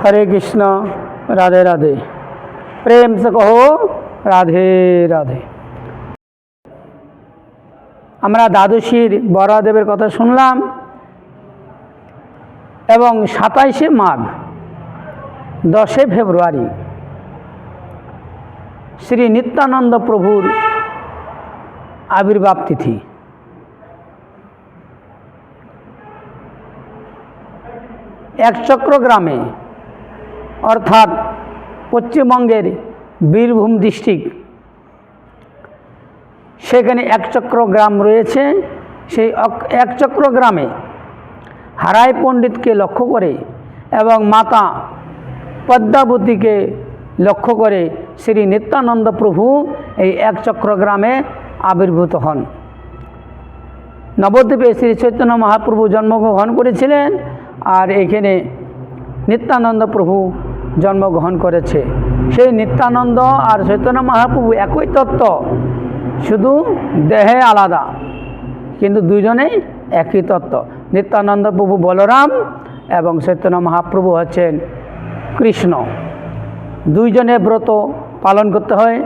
হরে কৃষ্ণ, রাধে রাধে। প্রেম সে কহো, রাধে রাধে। আমরা দ্বাদশীর বরাদেবের কথা শুনলাম এবং সাতাইশে মাঘ, দশে ফেব্রুয়ারি, শ্রী নিত্যানন্দ প্রভুর আবির্ভাব তিথি। এক চক্র গ্রামে অর্থাৎ পশ্চিমবঙ্গের বীরভূম ডিস্ট্রিক্ট। সেখানে একচক্র গ্রাম রয়েছে। সেই একচক্র গ্রামে হারাই পণ্ডিতকে লক্ষ্য করে এবং মাতা পদ্মাবতীকে লক্ষ্য করে শ্রী নিত্যানন্দ প্রভু এই একচক্র গ্রামে আবির্ভূত হন। নবদ্বীপে শ্রী চৈতন্য মহাপ্রভু জন্মগ্রহণ করেছিলেন আর এখানে নিত্যানন্দ প্রভু জন্মগ্রহণ করেছে। সেই নিত্যানন্দ আর চৈতন্য মহাপ্রভু একই তত্ত্ব, শুধু দেহে আলাদা, কিন্তু দুইজনেই একই তত্ত্ব। নিত্যানন্দ প্রভু বলরাম এবং চৈতন্য মহাপ্রভু হচ্ছেন কৃষ্ণ। দুইজনে ব্রত পালন করতে হয়।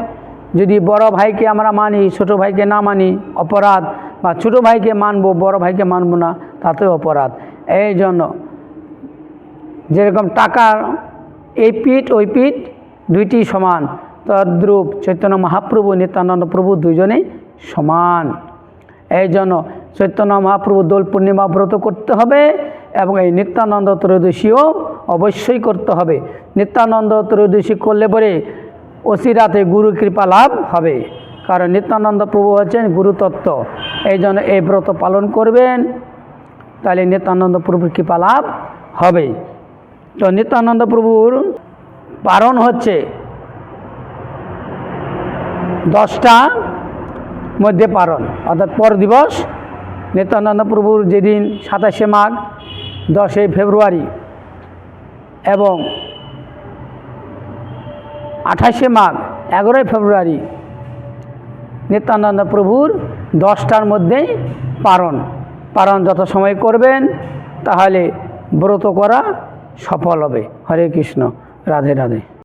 যদি বড় ভাইকে আমরা মানি, ছোট ভাইকে না মানি, অপরাধ, বা ছোট ভাইকে মানবো, বড় ভাইকে মানবো না, তাতেও অপরাধ। এই জন্য যেরকম টাকার এই পিঠ, ওই পিঠ দুইটি সমান। তদ্রূপ চৈতন্য মহাপ্রভু, নিত্যানন্দ প্রভু দুইজনেই সমান। এই জন্য চৈতন্য মহাপ্রভু দোল পূর্ণিমা ব্রত করতে হবে এবং এই নিত্যানন্দ ত্রয়োদশীও অবশ্যই করতে হবে। নিত্যানন্দ ত্রয়োদশী করলে পরে অসিরাতে গুরু কৃপা লাভ হবে। কারণ নিত্যানন্দ প্রভু হচ্ছেন গুরুতত্ত্ব। এই জন্য এই ব্রত পালন করবেন, তাহলে নিত্যানন্দ প্রভুর কৃপা লাভ হবে। তো নিত্যানন্দ প্রভুর পারণ হচ্ছে দশটা মধ্যে পারণ, অর্থাৎ পর দিবস। নিত্যানন্দ প্রভুর যেদিন সাতাশে মাঘ, দশই ফেব্রুয়ারি এবং আঠাশে মাঘ, এগারোই ফেব্রুয়ারি নিত্যানন্দ প্রভুর দশটার মধ্যেই পারণ। পারণ যত সময় করবেন, তাহলে ব্রত করা সফল হবে। হরে কৃষ্ণ। রাধে রাধে।